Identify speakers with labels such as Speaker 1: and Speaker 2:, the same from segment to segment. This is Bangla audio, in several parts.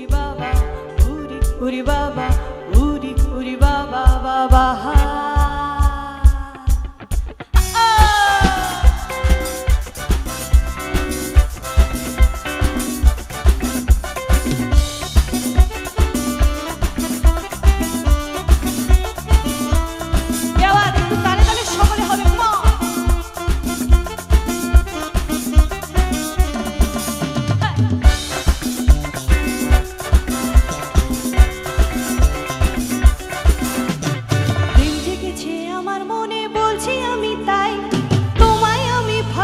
Speaker 1: উরি বাবা উরি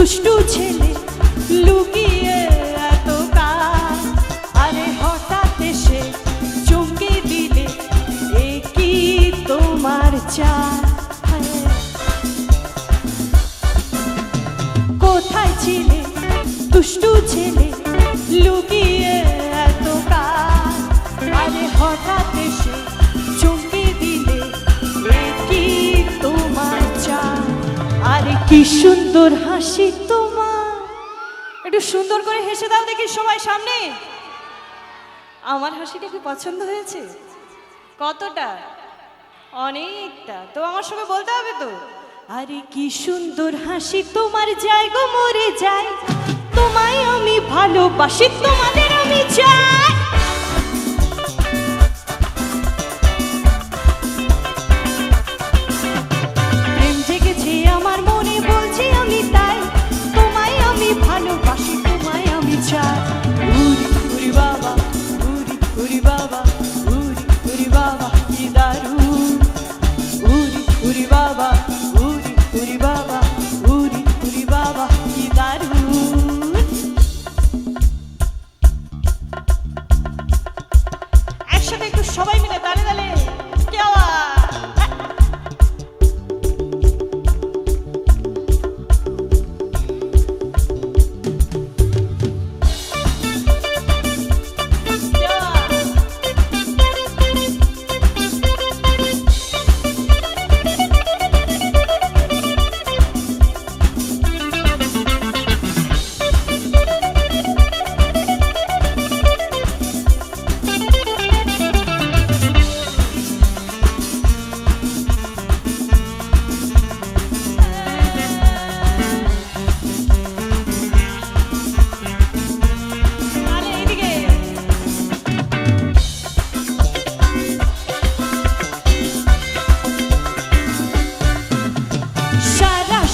Speaker 1: দুষ্টু ছেলে লুকিয়ে এত আরে হঠাৎ এসে চমকে দিলে, এ কি তোমার চাল কোথায় ছিলে দুষ্টু ছেলে কি সুন্দর হাসি তোমার। একটু সুন্দর করে হেসে দাও দেখি সবাই সামনে। আমার হাসিটা কি পছন্দ হয়েছে? কতটা? অনেকটা। তো আমার সঙ্গে বলতে হবে তো? আরে কি সুন্দর হাসি তোমার জায়গা মরে যায়। তোমায় আমি ভালোবাসি তোমাদের আমি চাই।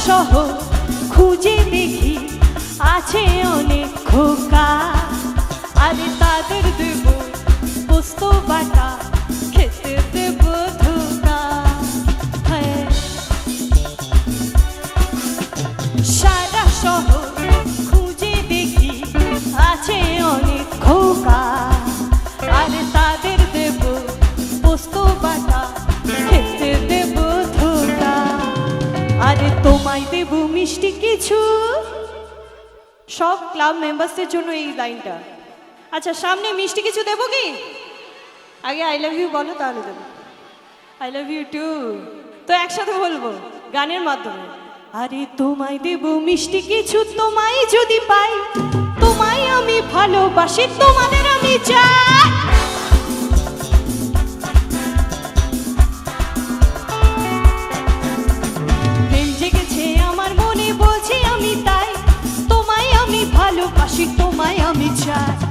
Speaker 1: শহর খুঁজে দেখি আছে অনেক মিষ্টি কিছু? সব ক্লাব মেম্বারসদের জন্য এই লাইনটা। আচ্ছা সামনে মিষ্টি কিছু দেবো কি? আগে আই লাভ ইউ বলো, তাহলে দেবো। আই লাভ ইউ টু তো একসাথে বলব, গানের মাধ্যমে। আরে তোমায় দেব মিষ্টি কিছু, তোমায় যদি পাই, তোমায় আমি ভালোবাসি, তোমাদের আমি চাই। ভালোবাসি তোমায় আমি চাই।